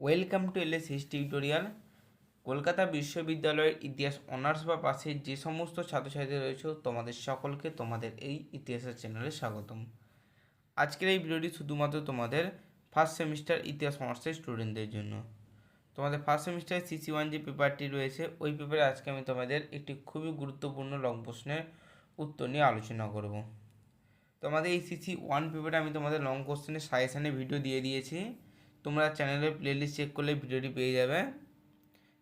Welcome to LS history tutorial. Kolkata বিশ্ববিদ্যালয়ের ইতিহাস honours বা পাশে যে সমস্ত ছাত্রছাত্রী রয়েছে, তোমাদের সকলকে তোমাদের এই ইতিহাসের চ্যানেলে স্বাগতম। আজকের এই ভিডিওটি শুধুমাত্র তোমাদের ফার্স্ট সেমিস্টার ইতিহাস অনার্সের স্টুডেন্টদের জন্য। তোমাদের ফার্স্ট সেমিস্টার সিসি ওয়ান যে পেপারটি রয়েছে, ওই পেপারে আজকে আমি তোমাদের একটি খুবই গুরুত্বপূর্ণ লং প্রশ্নের উত্তর নিয়ে আলোচনা করব। তোমাদের এই সিসি ওয়ান পেপারে আমি তোমাদের লং কোশ্চেনের সাজেশানে ভিডিও দিয়ে দিয়েছি। তোমরা চ্যানেলের প্লেলিস্ট চেক করলে ভিডিওটি পেয়ে যাবে।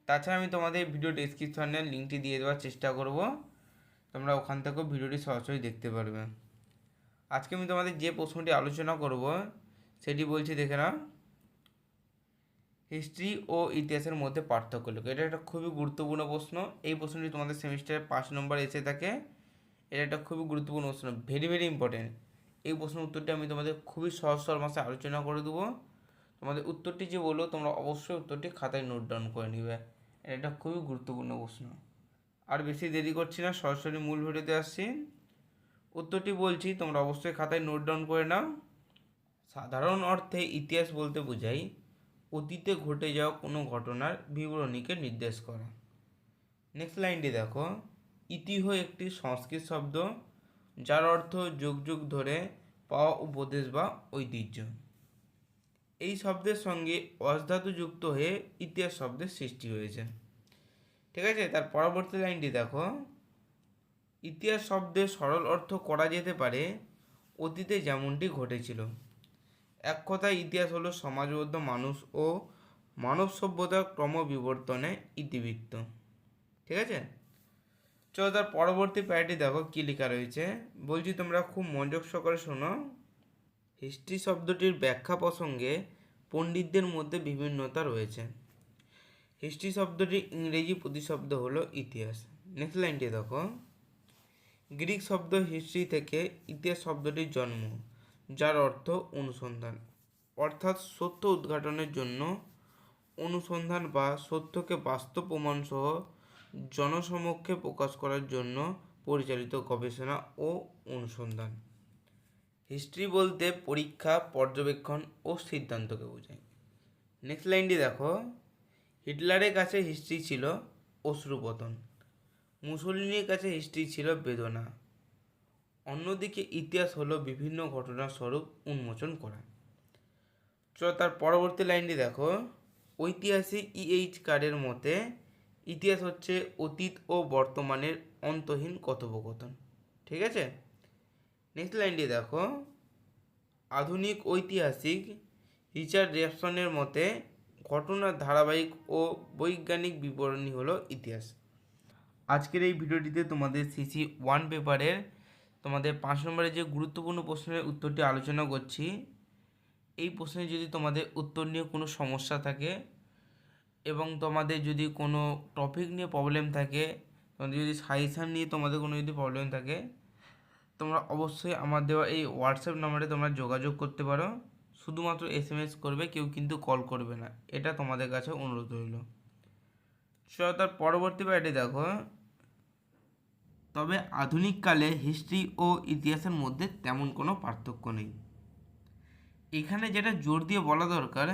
তাছাড়া আমি তোমাদের ভিডিও ডেসক্রিপশনের লিঙ্কটি দিয়ে দেওয়ার চেষ্টা করব। তোমরা ওখান থেকেও ভিডিওটি সরাসরি দেখতে পারবে। আজকে আমি তোমাদের যে প্রশ্নটি আলোচনা করব, সেটি বলছি, দেখে নাও। হিস্ট্রি ও ইতিহাসের মধ্যে পার্থক্য লেখো। এটা একটা খুবই গুরুত্বপূর্ণ প্রশ্ন। এই প্রশ্নটি তোমাদের সেমিস্টারে পাঁচ নম্বর এসে থাকে। এটা একটা খুবই গুরুত্বপূর্ণ প্রশ্ন ভেরি ভেরি ইম্পর্টেন্ট এই প্রশ্নের উত্তরটি আমি তোমাদের খুবই সহজ সরল মাসে আলোচনা করে দেবো। তোমাদের উত্তরটি যে বলব তোমরা অবশ্যই উত্তরটি খাতায় নোট ডাউন করে নিবে। এটা খুবই গুরুত্বপূর্ণ প্রশ্ন। আর বেশি দেরি করছি না, সরাসরি মূল ভিডিওতে আসছি। উত্তরটি বলছি, তোমরা অবশ্যই খাতায় নোট ডাউন করে নাও। সাধারণ অর্থে ইতিহাস বলতে বোঝাই অতীতে ঘটে যাওয়া কোনো ঘটনার বিবরণীকে নির্দেশ করা। নেক্সট লাইনটি দেখো। ইতিহ একটি সংস্কৃত শব্দ, যার অর্থ যুগ যুগ ধরে পাওয়া উপদেশ বা ঐতিহ্য। এই শব্দের সঙ্গে অসধাতু যুক্ত হয়ে ইতিহাস শব্দের সৃষ্টি হয়েছে। ঠিক আছে? তার পরবর্তী লাইনটি দেখো। ইতিহাস শব্দের সরল অর্থ করা যেতে পারে অতীতে যেমনটি ঘটেছিল। এক কথায় ইতিহাস হলো সমাজবদ্ধ মানুষ ও মানব সভ্যতার ক্রমবিবর্তনে ইতিবৃত্ত। ঠিক আছে? চলো তার পরবর্তী প্যারাটি দেখো, কী লেখা রয়েছে। বলছি তোমরা খুব মনোযোগ সহকারে শোনো। হিস্ট্রি শব্দটির ব্যাখ্যা প্রসঙ্গে পণ্ডিতদের মধ্যে বিভিন্নতা রয়েছে। হিস্ট্রি শব্দটির ইংরেজি প্রতিশব্দ হলো ইতিহাস। নেক্সট লাইনটি দেখো। গ্রিক শব্দ হিস্ট্রি থেকে ইতিহাস শব্দটির জন্ম, যার অর্থ অনুসন্ধান। অর্থাৎ সত্য উদ্ঘাটনের জন্য অনুসন্ধান বা সত্যকে বাস্তব প্রমাণসহ জনসমক্ষে প্রকাশ করার জন্য পরিচালিত গবেষণা ও অনুসন্ধান। হিস্ট্রি বলতে পরীক্ষা, পর্যবেক্ষণ ও সিদ্ধান্তকে বোঝায়। নেক্সট লাইনটি দেখো। হিটলারের কাছে হিস্ট্রি ছিল অশ্রুপতন। মুসলিনের কাছে হিস্ট্রি ছিল বেদনা। অন্যদিকে ইতিহাস হলো বিভিন্ন ঘটনার স্বরূপ উন্মোচন করা। চলো তার পরবর্তী লাইনটি দেখো। ঐতিহাসিক ইএইচ কার্ডের মতে, ইতিহাস হচ্ছে অতীত ও বর্তমানের অন্তহীন কথোপকথন। ঠিক আছে? নেক্সট লাইনটি দেখো। আধুনিক, ঐতিহাসিক রিচার্ড রেপসনের মতে ঘটনার ধারাবাহিক ও বৈজ্ঞানিক বিবরণী হলো ইতিহাস। আজকের এই ভিডিওটিতে তোমাদের সিসি ওয়ান পেপারের তোমাদের পাঁচ নম্বরের যে গুরুত্বপূর্ণ প্রশ্নের উত্তরটি আলোচনা করছি, এই প্রশ্নে যদি তোমাদের উত্তর নিয়ে কোনো সমস্যা থাকে এবং তোমাদের যদি কোনো টপিক নিয়ে প্রবলেম থাকে, তোমাদের যদি সাজেশান নিয়ে তোমাদের কোনো যদি প্রবলেম থাকে তোমরা অবশ্যই আমার দেওয়া এই হোয়াটসঅ্যাপ নাম্বারে তোমরা যোগাযোগ করতে পারো। শুধুমাত্র এস এম এস করবে, কেউ কিন্তু কল করবে না। এটা তোমাদের কাছে অনুরোধ রইল। চলো পরবর্তী প্যাটি দেখো। তবে আধুনিককালে হিস্ট্রি ও ইতিহাসের মধ্যে তেমন কোনো পার্থক্য নেই। এখানে যেটা জোর দিয়ে বলা দরকার,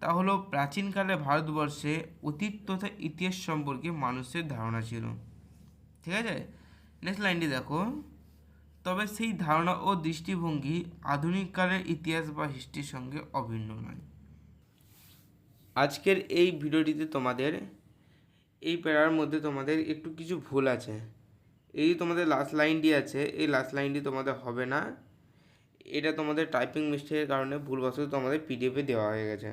তা হলো প্রাচীনকালে ভারতবর্ষে অতীত তথা ইতিহাস সম্পর্কে মানুষের ধারণা ছিল। ঠিক আছে? নেক্সট লাইনটি দেখো। তবে সেই ধারণা ও দৃষ্টিভঙ্গি আধুনিককালের ইতিহাস বা হিস্ট্রির সঙ্গে অভিন্ন নয়। আজকের এই ভিডিওটিতে তোমাদের, এই প্যারার মধ্যে তোমাদের একটু কিছু ভুল আছে। এই যে তোমাদের লাস্ট লাইনটি আছে, এই লাস্ট লাইনটি তোমাদের হবে না। এটা তোমাদের টাইপিং মিস্টেকের কারণে ভুলবশত তোমাদের পিডিএফে দেওয়া হয়ে গেছে।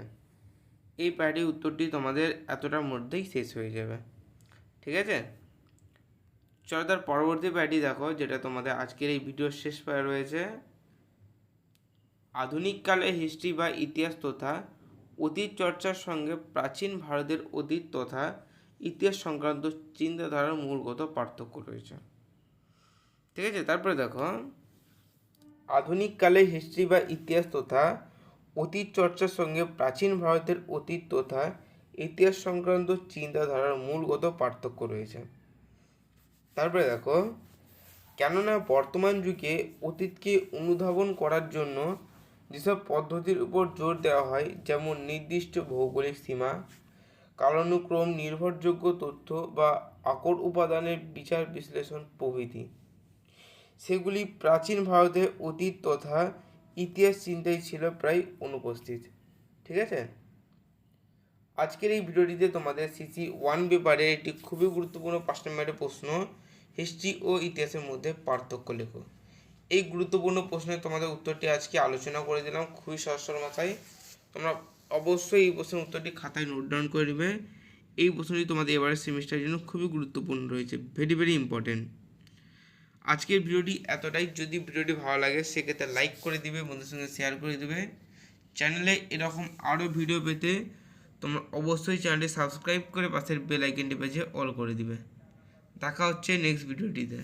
এই প্যারাটির উত্তরটি তোমাদের এতটার মধ্যেই শেষ হয়ে যাবে। ঠিক আছে? চলো তার পরবর্তী প্যারাটি দেখো, যেটা তোমাদের আজকের এই ভিডিওর শেষ প্যারা রয়েছে। আধুনিককালে হিস্ট্রি বা ইতিহাস তথা অতীত চর্চার সঙ্গে প্রাচীন ভারতের অতীত তথা ইতিহাস সংক্রান্ত চিন্তাধারার মূলগত পার্থক্য রয়েছে। ঠিক আছে? তারপরে দেখো আধুনিককালে হিস্ট্রি বা ইতিহাস তথা অতীত চর্চার সঙ্গে প্রাচীন ভারতের অতীত তথা ইতিহাস সংক্রান্ত চিন্তাধারার মূলগত পার্থক্য রয়েছে। তারপরে দেখো, কেননা বর্তমান যুগে অতীতকে অনুধাবন করার জন্য যেসব পদ্ধতির উপর জোর দেওয়া হয়, যেমন নির্দিষ্ট ভৌগোলিক সীমা, কালানুক্রম, নির্ভরযোগ্য তথ্য বা আকর উপাদানের বিচার বিশ্লেষণ প্রভৃতি, সেগুলি প্রাচীন ভারতে অতীত তথা ইতিহাস চিন্তায় ছিল প্রায় অনুপস্থিত। ঠিক আছে? আজকের এই ভিডিওটিতে তোমাদের সিসি ওয়ান পেপারে একটি খুবই গুরুত্বপূর্ণ পাঁচ নম্বরের প্রশ্ন হিস্ট্রি ও ইতিহাসের মধ্যে পার্থক্য লেখো। এই গুরুত্বপূর্ণ প্রশ্নের তোমাদের উত্তরটি আজকে আলোচনা করে দিলাম। খুবই সহজ সরল মাথায়। তোমরা অবশ্যই এই প্রশ্নের উত্তরটি খাতায় নোট ডাউন করে নেবে। এই প্রশ্নটি তোমাদের এবারের সেমিস্টারের জন্য খুবই গুরুত্বপূর্ণ রয়েছে। ভেরি ভেরি ইম্পর্টেন্ট আজকের ভিডিওটি এতটাই। যদি ভিডিওটি ভালো লাগে, সেক্ষেত্রে লাইক করে দিবে, বন্ধুদের সঙ্গে শেয়ার করে দিবে। চ্যানেলে এরকম আরও ভিডিও পেতে তোমরা অবশ্যই চ্যানেলটি সাবস্ক্রাইব করে পাশের বেল আইকনটি পেজে অল করে দিবে। দেখা হচ্ছে নেক্সট ভিডিওটিতে